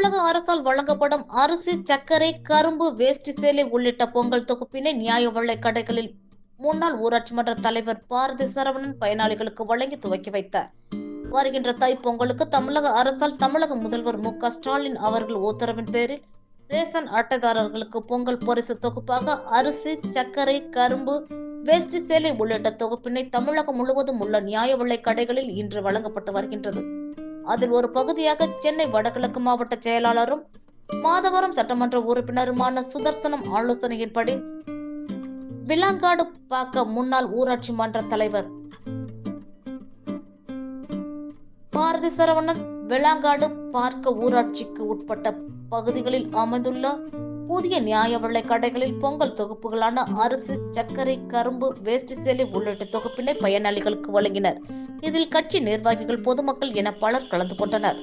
தமிழக அரசால் வழங்கப்படும் அரிசி சர்க்கரை கரும்பு வேஷ்டி சேலை உள்ளிட்ட பொங்கல் தொகுப்பினை நியாய விலை கடைகளில் முன்னாள் ஊராட்சி மன்ற தலைவர் பாரதி சரவணன் பயனாளிகளுக்கு வழங்கி துவக்கி வைத்தார். வருகின்ற தை பொங்கலுக்கு தமிழக அரசால் தமிழக முதல்வர் மு க ஸ்டாலின் அவர்கள் உத்தரவின் பேரில் ரேஷன் அட்டைதாரர்களுக்கு பொங்கல் பரிசு தொகுப்பாக அரிசி சர்க்கரை கரும்பு வேஷ்டி சேலை உள்ளிட்ட தொகுப்பினை தமிழகம் முழுவதும் உள்ள நியாய விலை கடைகளில் இன்று வழங்கப்பட்டு வருகின்றது. அதில் ஒரு பகுதியாக சென்னை வடகிழக்கு மாவட்ட செயலாளரும் மாதவரம் சட்டமன்ற உறுப்பினருமான சுதர்சனம் ஆலோசனையின்படி விலாங்காடு பாக்க முன்னாள் ஊராட்சி மன்ற தலைவர் பாரதி சரவணன் விளாங்காடு பார்க்க ஊராட்சிக்கு உட்பட்ட பகுதிகளில் அமைந்துள்ள புதிய நியாய விலை கடைகளில் பொங்கல் தொகுப்புகளான அரிசி சர்க்கரை கரும்பு வேஷ்டி சேலை உள்ளிட்ட தொகுப்பினை பயனாளிகளுக்கு வழங்கினர். இதில் கட்சி நிர்வாகிகள் பொதுமக்கள் என பலர் கலந்து கொண்டனர்.